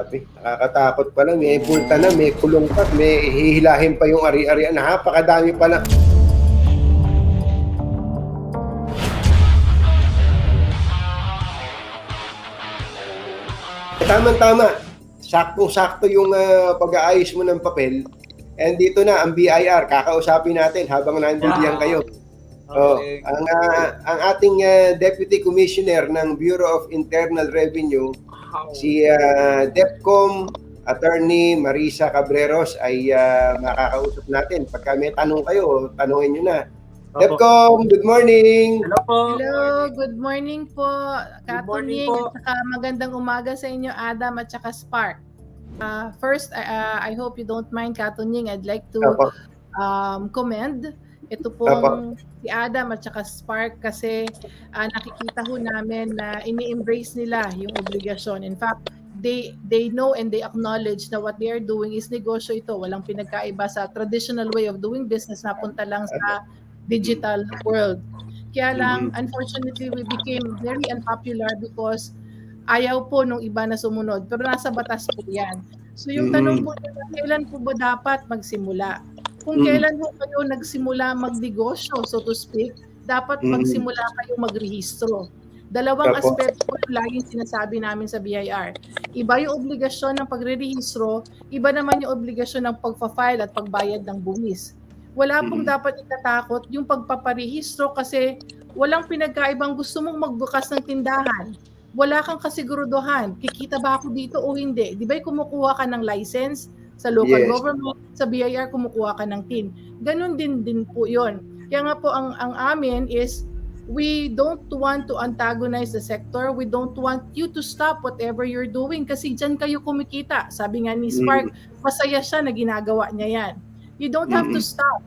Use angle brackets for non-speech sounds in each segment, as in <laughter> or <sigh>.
Grabe, nakakatakot pala. May bulta na, may kulong pa, may hihilahin pa yung ari-arian. Napakadami pala. Tama-tama. Saktong-sakto yung ah, pag-aayos mo ng papel. And dito na, ang BIR. Kakausapin natin habang nandiyan kayo. Oh, Okay. ang ah, ang ating ah, Deputy Commissioner ng Bureau of Internal Revenue, si ah, DEPCOM Attorney Marisa Cabreros ay ah, makakausap natin. Pagka may tanong kayo, tanungin nyo na. Opo. DEPCOM, good morning! Hello po. Hello, good morning po, Good morning Katunying, po. at saka magandang umaga sa inyo, Adam at saka Spark. Uh, first, uh, I hope you don't mind, Katunying, I'd like to um, commend ito pong si Adam at saka Spark kasi ah, nakikita ho namin na ini-embrace nila yung obligasyon. In fact, they they know and they acknowledge na what they are doing is negosyo ito. Walang pinagkaiba sa traditional way of doing business na punta lang sa digital world. Kaya lang, unfortunately, we became very unpopular because ayaw po nung iba na sumunod. Pero nasa batas po yan. So yung tanong po, nila, kailan po ba dapat magsimula? Kung Mhm. kailan po kayo nagsimula magnegosyo, so to speak, dapat Mhm. magsimula kayo magrehistro. Dalawang Opo. aspeto po yung laging sinasabi namin sa BIR. Iba yung obligasyon ng pagrerehistro, iba naman yung obligasyon ng pagpa-file at pagbayad ng buwis. Wala pong Mhm. dapat itatakot yung pagpaparehistro kasi walang pinagkaibang gusto mong magbukas ng tindahan. Wala kang kasiguruduhan. Kikita ba ako dito o hindi? Di ba kumukuha ka ng license sa local Yes. government, sa BIR kumukuha ka ng TIN. Ganon din din po yon. Kaya nga po ang, ang amin is we don't want to antagonize the sector. We don't want you to stop whatever you're doing kasi dyan kayo kumikita. Sabi nga ni Spark, masaya siya na ginagawa niya yan. You don't have to Mhm. stop.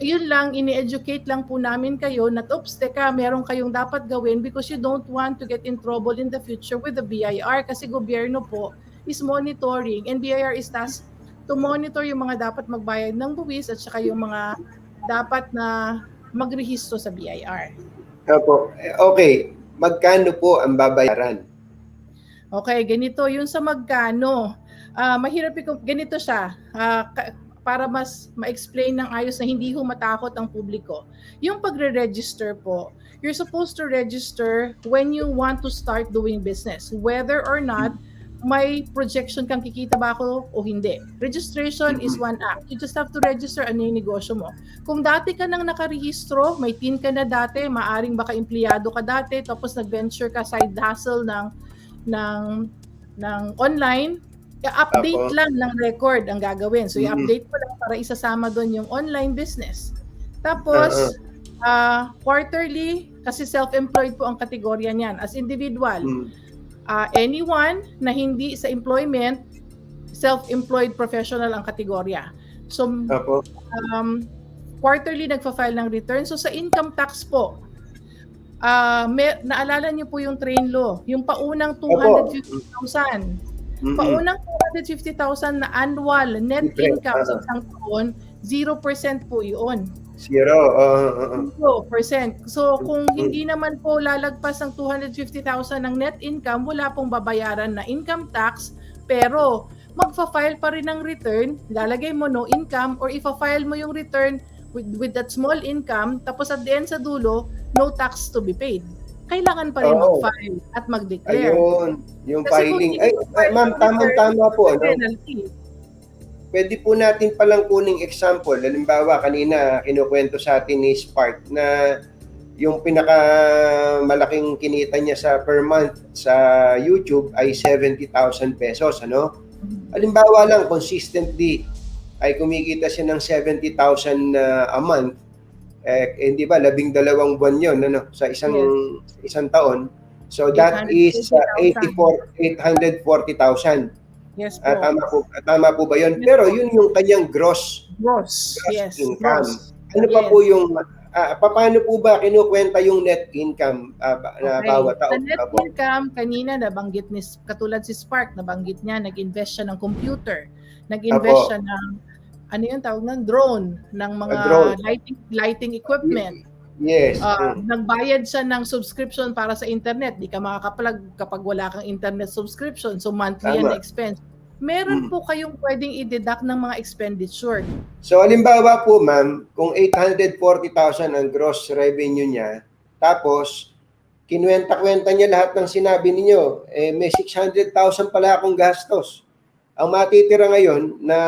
Yun lang, ini-educate lang po namin kayo na, oops, teka, meron kayong dapat gawin because you don't want to get in trouble in the future with the BIR kasi gobyerno po is monitoring and BIR is tasked to monitor yung mga dapat magbayad ng buwis at saka yung mga dapat na magrehistro sa BIR. Opo. Okay, magkano po ang babayaran? Okay, ganito yung sa magkano. Ah, mahirap i- ganito siya. Ka- para mas ma-explain ng ayos na hindi ho matakot ang publiko. Yung pagre-register po, you're supposed to register when you want to start doing business. Whether or not may projection kang kikita ba ako o hindi. Registration is one act. You just have to register ano yung negosyo mo. Kung dati ka nang nakarehistro, may tin ka na dati, maaring baka empleyado ka dati, tapos nag-venture ka side hustle ng ng ng online, i-update Apo. lang ng record ang gagawin. So i-update mo lang para isasama doon yung online business. Tapos ah, quarterly kasi self-employed po ang kategorya niyan. As individual, Mm. Ah, anyone na hindi sa employment, self-employed professional ang kategorya. So um, quarterly nagfa-file ng return. So sa income tax po, ah may, naalala niyo po yung train law, yung paunang 250,000. Mm-mm. Paunang 250,000 na annual net income sa Ah. isang taon, 0% po yun. Zero. Oo, oo. 0%. So kung hindi naman po lalagpas ang 250,000 ng net income, wala pong babayaran na income tax, pero magfa-file pa rin ng return, lalagay mo no income or ifa-file mo yung return with, with that small income, tapos at the end sa dulo, no tax to be paid. Kailangan pa rin Oo. mag-file at mag-declare. Ayun, yung Kasi filing. Ay, ay, ma'am, ng tamang-tama po. Ano? penalty. Pwede po natin palang kuning example. Halimbawa, kanina kinukwento sa atin ni Spark na yung pinaka malaking kinita niya sa per month sa YouTube ay 70,000 pesos, ano? Halimbawa lang, consistently ay kumikita siya ng 70,000 na a month. Eh, hindi ba, labing dalawang buwan yun, ano, sa isang isang taon. So that is uh, 84 840,000. Yes po. Ah, tama po, tama po ba 'yon? Yes Pero po. yun yung kanyang gross, Gross. gross Yes. income. Gross. Ano pa Yes. po yung ah, paano po ba kinukwenta yung net income ba- na Okay. bawat Sa taon? net Apo. income, kanina nabanggit ni, katulad si Spark, nabanggit niya, nag-invest siya ng computer, nag-invest Apo. siya ng, ano yung tawag ng drone, ng mga Ah, drone. lighting lighting equipment. Yes. Mm. nagbayad siya ng subscription para sa internet, di ka makakaplag kapag wala kang internet subscription. So monthly Tama. na expense. Meron Mm. po kayong pwedeng i-deduct ng mga expenditure. So, halimbawa po, ma'am, kung 840,000 ang gross revenue niya, tapos, kinuwenta-kwenta niya lahat ng sinabi ninyo, eh, may 600,000 pala akong gastos. Ang matitira ngayon na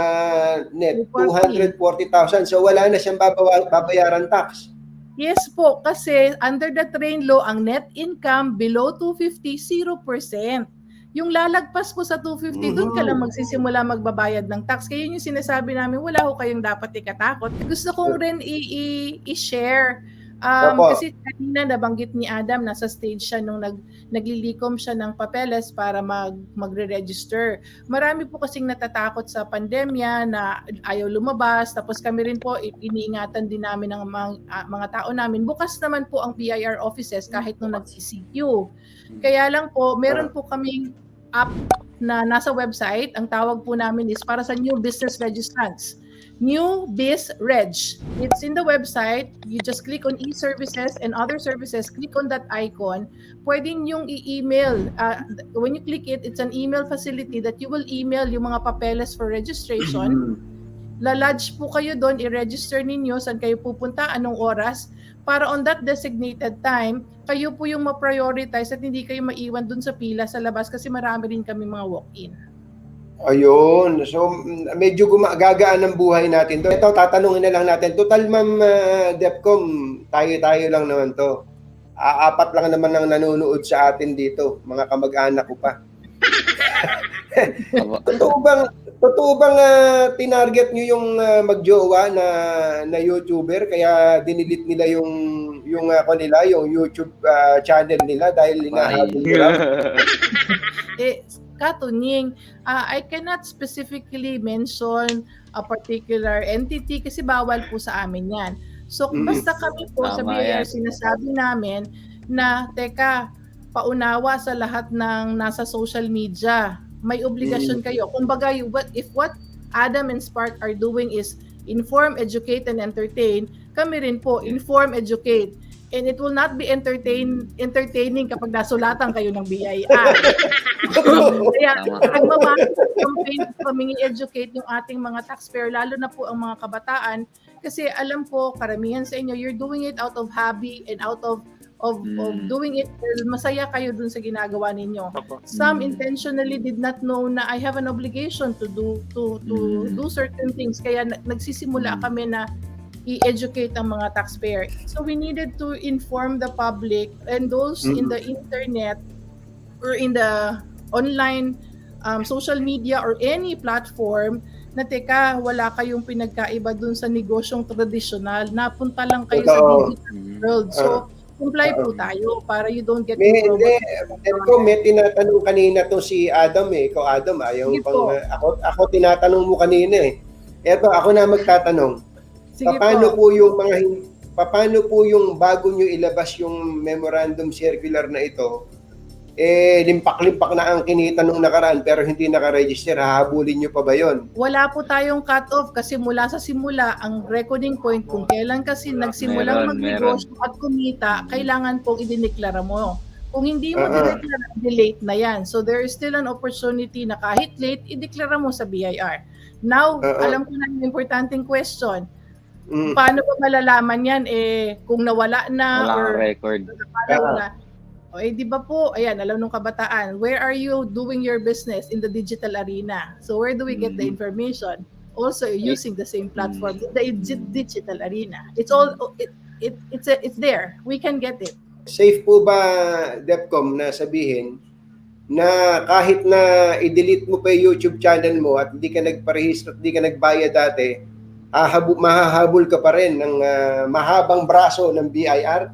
net, 240,000. So, wala na siyang babawa, babayaran tax. Yes po, kasi under the train law, ang net income below 250, 0%. Yung lalagpas po sa 250, doon ka lang Mhm. magsisimula magbabayad ng tax. Kaya yun yung sinasabi namin, wala ho kayong dapat ikatakot. Gusto kong rin i- i- i-share. Um, Opo. kasi kanina nabanggit ni Adam, nasa stage siya nung nag, naglilikom siya ng papeles para mag, magre-register. Marami po kasing natatakot sa pandemya na ayaw lumabas. Tapos kami rin po, iniingatan din namin ng mga, ah, mga tao namin. Bukas naman po ang BIR offices kahit nung nag-CCQ. Kaya lang po, meron po kaming app na nasa website. Ang tawag po namin is para sa new business registrants. New Biz Reg. It's in the website. You just click on e-services and other services. Click on that icon. Pwedeng yung i-email. Uh, when you click it, it's an email facility that you will email yung mga papeles for registration. Mm. Lalodge po kayo doon, i-register ninyo saan kayo pupunta, anong oras, para on that designated time, kayo po yung ma-prioritize at hindi kayo maiwan doon sa pila sa labas kasi marami rin kami mga walk-in. Ayun. So, mm, medyo gumagagaan ang buhay natin. doon. Ito, tatanungin na lang natin. Total, ma'am uh, Depcom, tayo-tayo lang naman to. Aapat lang naman ang nanonood sa atin dito. Mga kamag-anak ko pa. <laughs> Totoo bang, totoo bang ah, tinarget nyo yung ah, magjowa na, na YouTuber? Kaya dinilit nila yung yung ako nila, yung YouTube ah, channel nila dahil hinahabol nila. <laughs> Eh, katunying, ah, I cannot specifically mention a particular entity kasi bawal po sa amin yan. So, basta kami po sa Tama BIR, yan. sinasabi namin na, teka, paunawa sa lahat ng nasa social media. May obligasyon kayo. Kumbaga, you- what, if what Adam and Spark are doing is inform, educate, and entertain, kami rin po, inform, educate. And it will not be entertain entertaining kapag nasulatan kayo ng BIR. <laughs> Kaya ang mga campaign kami educate yung ating mga taxpayer, lalo na po ang mga kabataan, kasi alam po, karamihan sa inyo, you're doing it out of hobby and out of of, of Mm. doing it masaya kayo dun sa ginagawa ninyo. Some Mm. intentionally did not know na I have an obligation to do to to Mm. do certain things kaya na- nagsisimula Mm. kami na i-educate ang mga taxpayer. So we needed to inform the public and those in Mhm. the internet or in the online um, social media or any platform na teka, wala kayong pinagkaiba dun sa negosyong tradisyonal. Napunta lang kayo sa Totoo. digital world. So, comply po Oo. tayo para you don't get May, hindi, Depcom, may tinatanong kanina to si Adam eh. Ikaw Adam, ayaw Sige pang, ako, ako tinatanong mo kanina eh. Eto, ako na magtatanong. Sige paano po. po yung mga hin- paano po yung bago nyo ilabas yung memorandum circular na ito eh limpak-limpak na ang kinita nung nakaraan pero hindi naka-register hahabulin nyo pa ba yon Wala po tayong cut-off kasi mula sa simula, ang recording point kung kailan kasi nagsimulang magnegosyo at kumita, kailangan pong idineklara mo. Kung hindi mo Oo. dineklara, delete na yan. So there is still an opportunity na kahit late, ideklara mo sa BIR. Now, Oo. alam ko na yung importanteng question. Mm. Paano ba malalaman yan? Eh, kung nawala na Wala or record. Wala, wala. O eh, di ba po, ayan, alam nung kabataan, where are you doing your business in the digital arena? So where do we get the Mhm. information? Also using the same platform, in the di- digital arena. It's all, it, it, it's, a, it's there. We can get it. Safe po ba Depcom na sabihin na kahit na i-delete mo pa yung YouTube channel mo at hindi ka nagparehistro at hindi ka nagbayad dati, hahabu, mahahabol ka pa rin ng ah, mahabang braso ng BIR?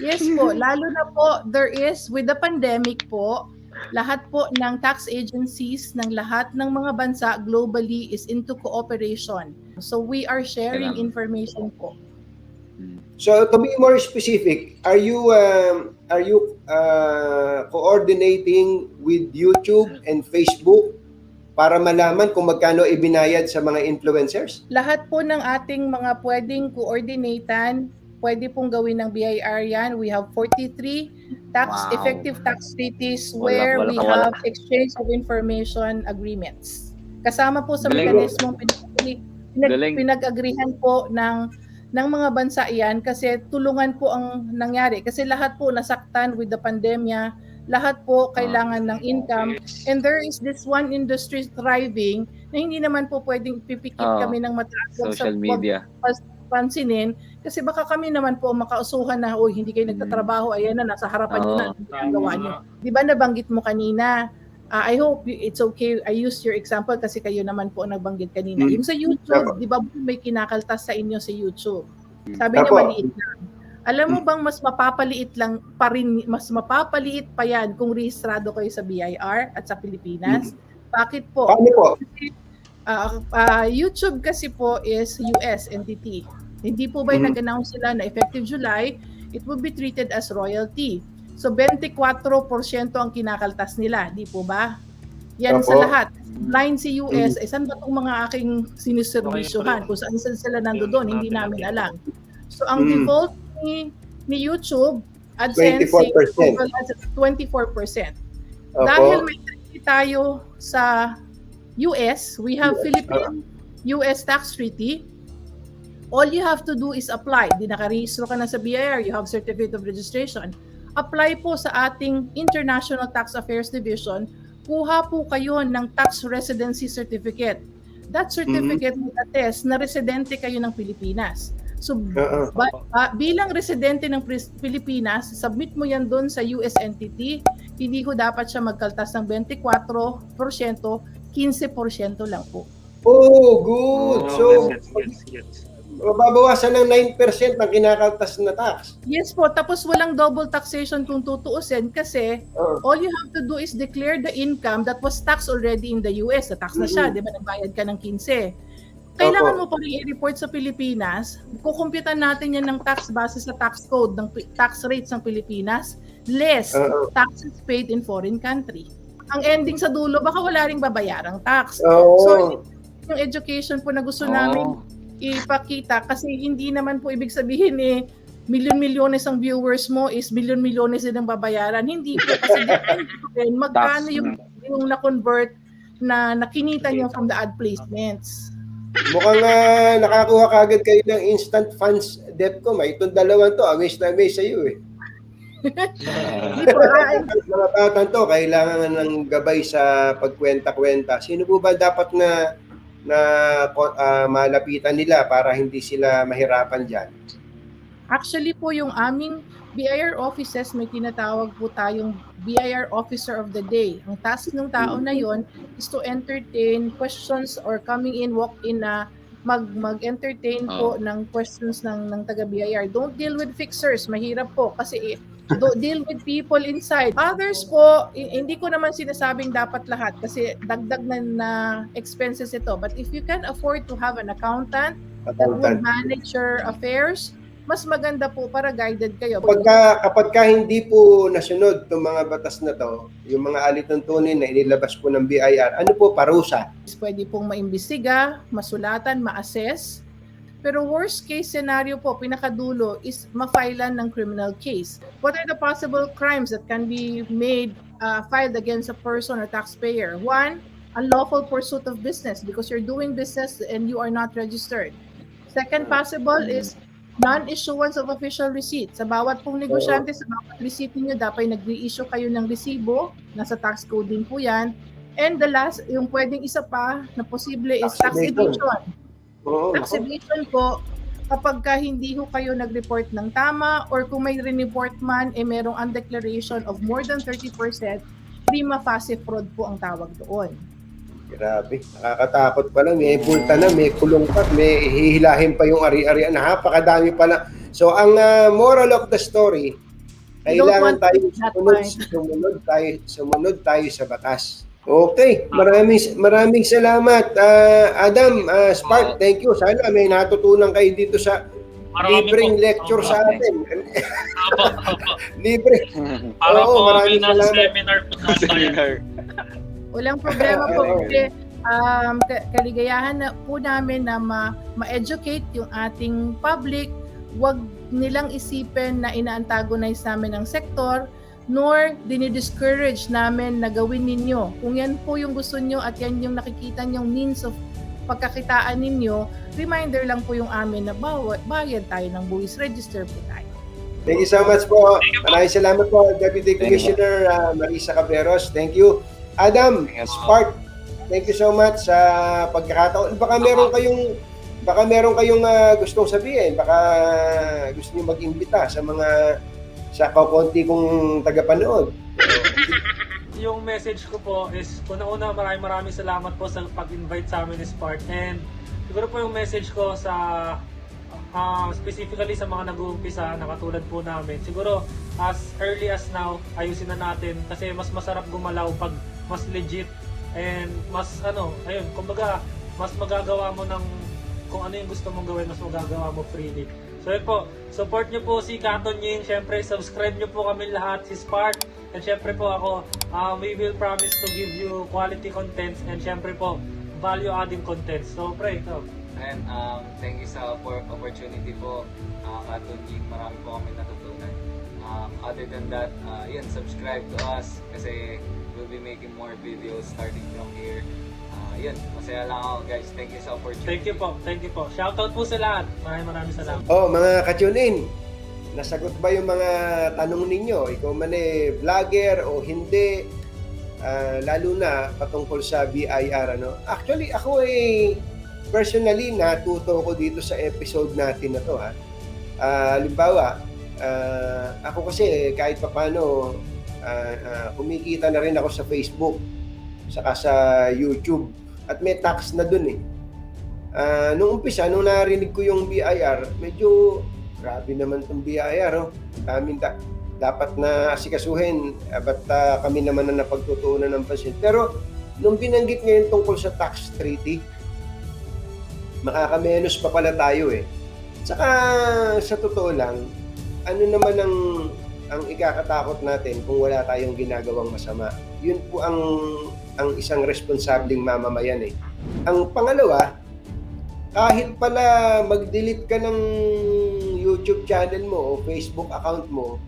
Yes po, lalo na po, there is, with the pandemic po, lahat po ng tax agencies ng lahat ng mga bansa globally is into cooperation. So we are sharing information po. So to be more specific, are you um, are you uh, coordinating with YouTube and Facebook para malaman kung magkano ibinayad sa mga influencers? lahat po ng ating mga pwedeng coordinatan, pwede pong gawin ng BIR yan. We have 43 tax Wow. effective tax treaties Wala- where wala we ka wala. have exchange of information agreements. Kasama po sa Galing. mekanismong pinag, pinag-agrihan po ng ng mga bansa iyan kasi tulungan po ang nangyari kasi lahat po nasaktan with the pandemya lahat po kailangan ng income. and there is this one industry thriving na hindi naman po pwedeng pipikit Oo. kami ng mataas sa- Social wag media. pansinin. Kasi baka kami naman po makausuhan na uy hindi kayo nagtatrabaho ayan na nasa harapan niyo na Oo. ano ginagawa niyo. Di ba nabanggit mo kanina? Ah, I hope it's okay. I use your example kasi kayo naman po ang nagbanggit kanina. Hmm. yung sa YouTube di ba may kinakaltas sa inyo sa YouTube? Sabi niya maliit lang alam mo bang mas mapapaliit lang pa rin mas mapapaliit pa yan kung rehistrado kayo sa BIR at sa Pilipinas bakit po Paano po? Ah, ah, YouTube kasi po is US entity. Hindi po ba Mhm. nag-announce sila na effective July, it will be treated as royalty. So 24% ang kinakaltas nila, di po ba? Yan sa Opo. lahat. Line si US, eh saan ba itong mga aking siniservisyohan? Kung saan saan sila nandoon, hindi namin alam. So ang Mm. default ni, ni YouTube, AdSense, 24%. is 24%. Opo. Dahil may treaty tayo sa US, we have US, Philippine US tax treaty. All you have to do is apply. Di nakarehistro ka na sa BIR, you have certificate of registration. Apply po sa ating International Tax Affairs Division. Kuha po kayo ng tax residency certificate. That certificate will attest na residente kayo ng Pilipinas. So Oo. Ba- ah, bilang residente ng Pilipinas, submit mo yan doon sa US entity, hindi ko dapat siya magkaltas ng 24%, 15% lang po. Oh, good. So, yes, yes, yes. mababawasan ng 9% ng kinakaltas na tax. Yes po, tapos walang double taxation kung tutuusin kasi Oo. all you have to do is declare the income that was taxed already in the US. Na tax na siya, Mhm. di ba? Nagbayad ka ng 15. Kailangan Opo. mo pa rin i-report sa Pilipinas. Kukumpitan natin yan ng tax base sa tax code ng tax rates ng Pilipinas less taxes paid in foreign country. Ang ending sa dulo, baka wala ring babayarang tax. Oo. So, yung education po na gusto namin Oh. ipakita kasi hindi naman po ibig sabihin eh milyon-milyones ang viewers mo is milyon-milyones din ang babayaran. Hindi po kasi <laughs> rin magkano yung, yung na-convert na nakinita niyo from the ad placements. Mukhang ah, nakakuha kagad kayo ng instant funds DEPCOM. Ay, itong dalawang to, amaze na amaze sa iyo eh. Ah, <laughs> Mga batang to, kailangan ng gabay sa pagkwenta-kwenta. Sino po ba dapat na na ah, malapitan nila para hindi sila mahirapan dyan? Actually po yung aming BIR offices may tinatawag po tayong BIR Officer of the Day. Ang task ng tao na yon is to entertain questions or coming in, walk in na mag mag-entertain po ng questions ng ng taga BIR. Don't deal with fixers, mahirap po kasi do, deal with people inside. Others po, hindi ko naman sinasabing dapat lahat kasi dagdag na, na expenses ito. But if you can afford to have an accountant that would Accountant. manage your affairs, mas maganda po para guided kayo. Kapag ka, kapag ka hindi po nasunod itong mga batas na to, yung mga alituntunin na inilabas po ng BIR, ano po parusa? Pwede pong maimbestiga, masulatan, ma-assess. Pero worst case scenario po, pinakadulo is ma-filean ng criminal case. What are the possible crimes that can be made, uh, filed against a person or taxpayer? One, unlawful pursuit of business because you're doing business and you are not registered. Second possible is non-issuance of official receipt. Sa bawat pong negosyante, sa bawat receipt niyo dapat nag-reissue kayo ng resibo. Nasa tax code din po yan. And the last, yung pwedeng isa pa na posible is tax evasion. Oo. Tax evasion po, kapag ka hindi ho kayo nag-report ng tama or kung may re-report man, eh merong undeclaration of more than 30%, prima facie fraud po ang tawag doon. Grabe, nakakatakot pa lang. May bulta na, may kulong pa, may hihilahin pa yung ari-arian. Napakadami pala. So, ang ah, moral of the story, kailangan tayo sumunod, sumunod tayo, sumunod tayo sa batas. Okay, maraming maraming salamat. Ah, Adam, ah, Spark, thank you. Sana may natutunan kayo dito sa Marami libreng po. lecture sa atin. Opo, opo. <laughs> Libre. Para Oo, po maraming salamat. seminar po sa tayo. Seminar. Walang problema po kasi um, ka- kaligayahan na po namin na ma- ma-educate yung ating public. Wag nilang isipin na ina-antagonize namin ang sektor nor dinidiscourage namin na gawin ninyo. Kung yan po yung gusto nyo at yan yung nakikita nyong means of pagkakitaan ninyo, reminder lang po yung amin na bawa, bayad tayo ng buwis, register po tayo. Thank you so much po. Maraming salamat po, Deputy Commissioner ah, Marisa Caberos. Thank you. Adam. Spark, thank you so much sa pagkakataon. Baka meron kayong baka meron kayong ah, gustong sabihin, baka gusto niyo mag-imbita sa mga sa kakunti kong tagapanood. <laughs> yung message ko po is, una-una maraming maraming salamat po sa pag-invite sa amin ni Spark. And siguro po yung message ko sa ah, specifically sa mga nag-uumpisa na katulad po namin. Siguro as early as now, ayusin na natin kasi mas masarap gumalaw pag mas legit and mas ano, ayun, kumbaga mas magagawa mo ng kung ano yung gusto mong gawin, mas magagawa mo freely. So yun po, support nyo po si Katon Ying. Siyempre, subscribe nyo po kami lahat, si Spark. And syempre po ako, um, we will promise to give you quality contents and syempre po, value-adding contents. So, pre, ito. And um, thank you sa for opportunity po, uh, Katon Ying. Marami po kami natutunan. Um, other than that, uh, yun, subscribe to us kasi we'll be making more videos starting from here. Uh, yun, masaya lang ako guys. Thank you sa opportunity. Thank you po, thank you po. Shoutout po sa lahat. Maraming maraming salamat. Oh, mga ka-tune-in, nasagot ba yung mga tanong ninyo? Ikaw man eh, vlogger o hindi, ah, lalo na patungkol sa BIR, ano? Actually, ako eh, personally, natuto ko dito sa episode natin na to, ha? Ah, halimbawa, ah, ako kasi kahit papano, ah, ah, kumikita na rin ako sa Facebook, saka sa YouTube, at may tax na dun eh. Ah, nung umpisa, nung narinig ko yung BIR, medyo grabe naman tong BIR, oh. Daming da- dapat na asikasuhin, ah, ba't ah, kami naman na napagtutuunan ng pansin. Pero, nung binanggit ngayon tungkol sa tax treaty, makakamenos pa pala tayo eh. Tsaka, sa totoo lang, ano naman ang ang ikakatakot natin kung wala tayong ginagawang masama. Yun po ang ang isang responsableng mamamayan eh. Ang pangalawa, kahit pala mag-delete ka ng YouTube channel mo o Facebook account mo,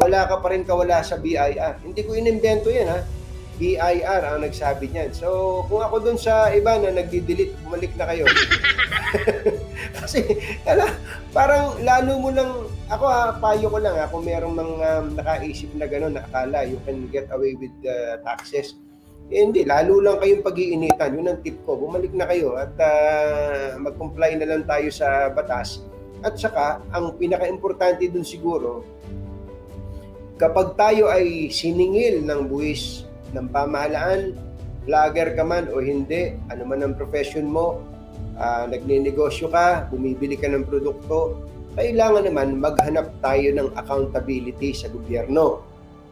wala ka pa rin kawala sa BIR. Hindi ko inimbento yan ha. BIR ang nagsabi niyan. So, kung ako dun sa iba na nagdi-delete, bumalik na kayo. <laughs> Kasi, ala, parang lalo mo lang, ako ha, payo ko lang ha, kung merong mga nakaisip na gano'n, na akala you can get away with the taxes. Eh, hindi, lalo lang kayong pag-iinitan. Yun ang tip ko. Bumalik na kayo at ah, mag-comply na lang tayo sa batas. At saka, ang pinaka-importante dun siguro, kapag tayo ay siningil ng buwis ng pamahalaan, vlogger ka man o hindi, ano man ang profession mo, ah, nagninegosyo ka, bumibili ka ng produkto, kailangan naman maghanap tayo ng accountability sa gobyerno.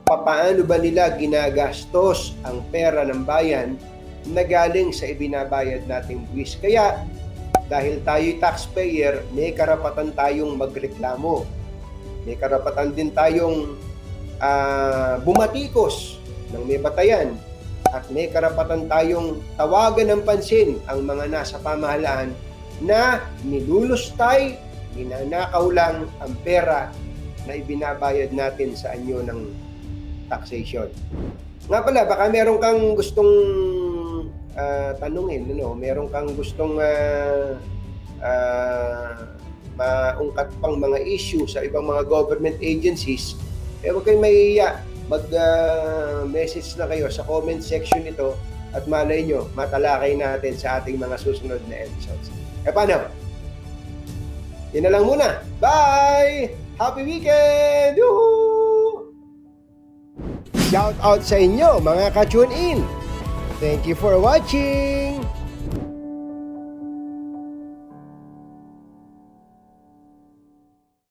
Papaano ba nila ginagastos ang pera ng bayan na galing sa ibinabayad nating buwis? Kaya, dahil tayo'y taxpayer, may karapatan tayong magreklamo. May karapatan din tayong ah, bumatikos ng may batayan at may karapatan tayong tawagan ng pansin ang mga nasa pamahalaan na nilulustay, ninanakaw lang ang pera na ibinabayad natin sa anyo ng taxation. Nga pala, baka meron kang gustong ah, tanungin, ano? meron kang gustong ah, ah, maungkat pang mga issue sa ibang mga government agencies, eh huwag kayong mahihiya. Mag-message na kayo sa comment section nito at malay nyo, matalakay natin sa ating mga susunod na episodes. E paano? Yan na lang muna. Bye! Happy weekend! Yoo-hoo! Shout out sa inyo mga ka-tune in. Thank you for watching.